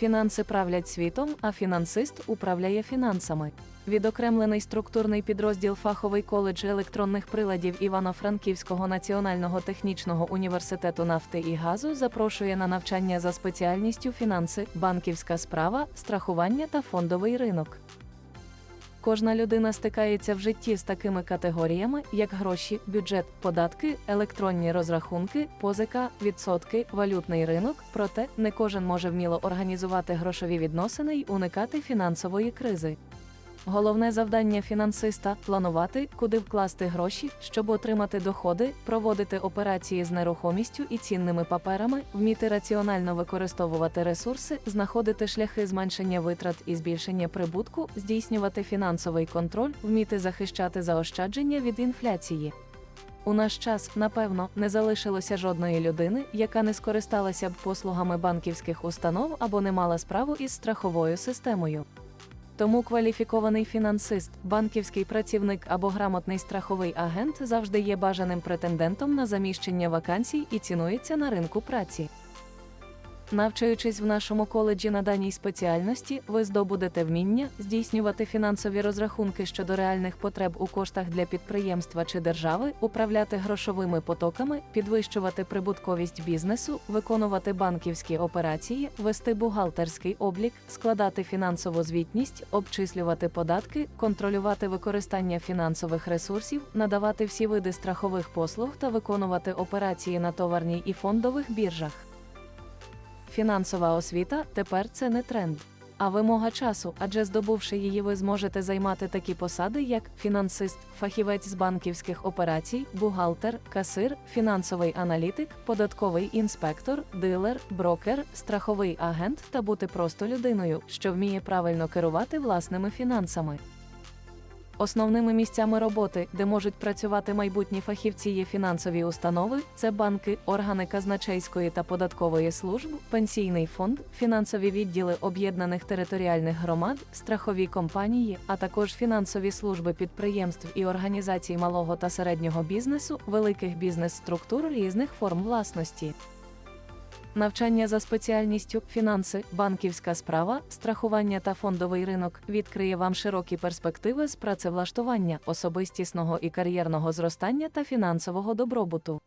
Фінанси правлять світом, а фінансист управляє фінансами. Відокремлений структурний підрозділ Фаховий коледж електронних приладів Івано-Франківського національного технічного університету нафти і газу запрошує на навчання за спеціальністю фінанси, банківська справа, страхування та фондовий ринок. Кожна людина стикається в житті з такими категоріями, як гроші, бюджет, податки, електронні розрахунки, позика, відсотки, валютний ринок. Проте не кожен може вміло організувати грошові відносини й уникати фінансової кризи. Головне завдання фінансиста планувати, куди вкласти гроші, щоб отримати доходи, проводити операції з нерухомістю і цінними паперами, вміти раціонально використовувати ресурси, знаходити шляхи зменшення витрат і збільшення прибутку, здійснювати фінансовий контроль, вміти захищати заощадження від інфляції. У наш час, напевно, не залишилося жодної людини, яка не скористалася б послугами банківських установ або не мала справу із страховою системою. Тому кваліфікований фінансист, банківський працівник або грамотний страховий агент завжди є бажаним претендентом на заміщення вакансій і цінується на ринку праці. Навчаючись в нашому коледжі на даній спеціальності, ви здобудете вміння здійснювати фінансові розрахунки щодо реальних потреб у коштах для підприємства чи держави, управляти грошовими потоками, підвищувати прибутковість бізнесу, виконувати банківські операції, вести бухгалтерський облік, складати фінансову звітність, обчислювати податки, контролювати використання фінансових ресурсів, надавати всі види страхових послуг та виконувати операції на товарній і фондових біржах. Фінансова освіта тепер це не тренд. А вимога часу, адже здобувши її, ви зможете займати такі посади, як фінансист, фахівець з банківських операцій, бухгалтер, касир, фінансовий аналітик, податковий інспектор, дилер, брокер, страховий агент та бути просто людиною, що вміє правильно керувати власними фінансами. Основними місцями роботи, де можуть працювати майбутні фахівці, є фінансові установи, це банки, органи казначейської та податкової служб, пенсійний фонд, фінансові відділи об'єднаних територіальних громад, страхові компанії, а також фінансові служби підприємств і організацій малого та середнього бізнесу, великих бізнес-структур різних форм власності. Навчання за спеціальністю фінанси, банківська справа, страхування та фондовий ринок відкриє вам широкі перспективи з працевлаштування, особистісного і кар'єрного зростання та фінансового добробуту.